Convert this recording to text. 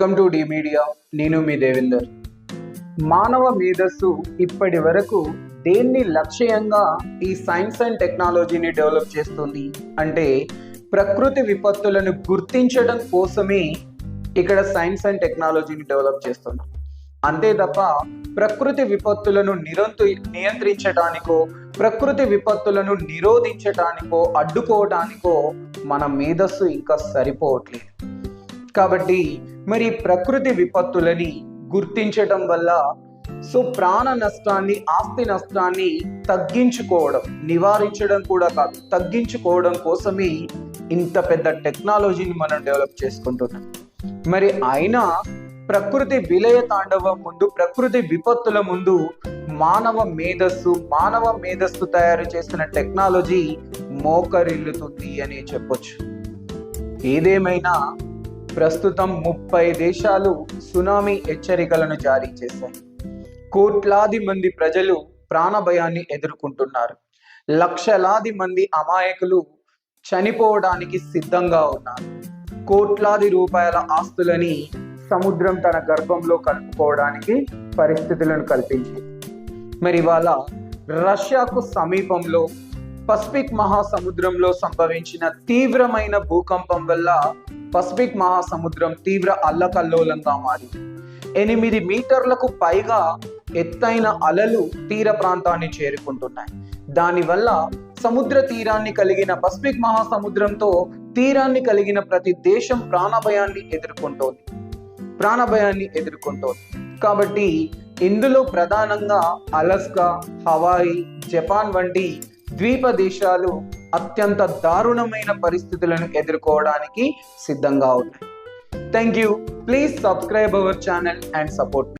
Welcome to D media నేను మీ దేవేందర్. మానవ మేధస్సు ఇప్పటి వరకు దేన్ని లక్ష్యంగా ఈ సైన్స్ అండ్ టెక్నాలజీని డెవలప్ చేస్తుంది? అంటే ప్రకృతి విపత్తులను గుర్తించడం కోసమే ఇక్కడ సైన్స్ అండ్ టెక్నాలజీని డెవలప్ చేస్తున్నాం అంతే తప్ప ప్రకృతి విపత్తులను నిరంతు నియంత్రించడానికో ప్రకృతి విపత్తులను నిరోధించడానికో అడ్డుకోవడానికో మన మేధస్సు ఇంకా సరిపోవట్లేదు. కాబట్టి మరి ప్రకృతి విపత్తులని గుర్తించటం వల్ల సో ప్రాణ నష్టాన్ని ఆస్తి నష్టాన్ని తగ్గించుకోవడం నివారించడం కూడా కాదు. తగ్గించుకోవడం కోసమే ఇంత పెద్ద టెక్నాలజీని మనం డెవలప్ చేసుకుంటున్నాం. మరి అయినా ప్రకృతి విలయ తాండవం ముందు ప్రకృతి విపత్తుల ముందు మానవ మేధస్సు మానవ మేధస్సు తయారు చేసిన టెక్నాలజీ మోకరిల్లుతుంది అని చెప్పొచ్చు. ఏదేమైనా ప్రస్తుతం ముప్పై దేశాలు సునామీ హెచ్చరికలను జారీ చేశాయి. కోట్లాది మంది ప్రజలు ప్రాణభయాన్ని ఎదుర్కొంటున్నారు. లక్షలాది మంది అమాయకులు చనిపోవడానికి సిద్ధంగా ఉన్నారు. కోట్లాది రూపాయల ఆస్తులని సముద్రం తన గర్భంలో కలుపుకోవడానికి పరిస్థితులను కల్పించింది. మరి ఇవాళ రష్యాకు సమీపంలో పసిఫిక్ మహాసముద్రంలో సంభవించిన తీవ్రమైన భూకంపం వల్ల పసిఫిక్ మహాసముద్రం తీవ్ర అల్లకల్లోలంగా మారింది. ఎనిమిది మీటర్లకు పైగా ఎత్తైన అలలు తీర ప్రాంతాన్ని చేరుకుంటున్నాయి. దానివల్ల సముద్ర తీరాన్ని కలిగిన పసిఫిక్ మహాసముద్రంతో తీరాన్ని కలిగిన ప్రతి దేశం ప్రాణభయాన్ని ఎదుర్కొంటోంది. ప్రాణభయాన్ని ఎదుర్కొంటోంది. కాబట్టి ఇందులో ప్రధానంగా అలస్కా హవాయి జపాన్ వంటి ద్వీప దేశాలు అత్యంత దారుణమైన పరిస్థితులను ఎదుర్కోవడానికి సిద్ధంగా ఉన్నాయి. Thank you please subscribe our channel and support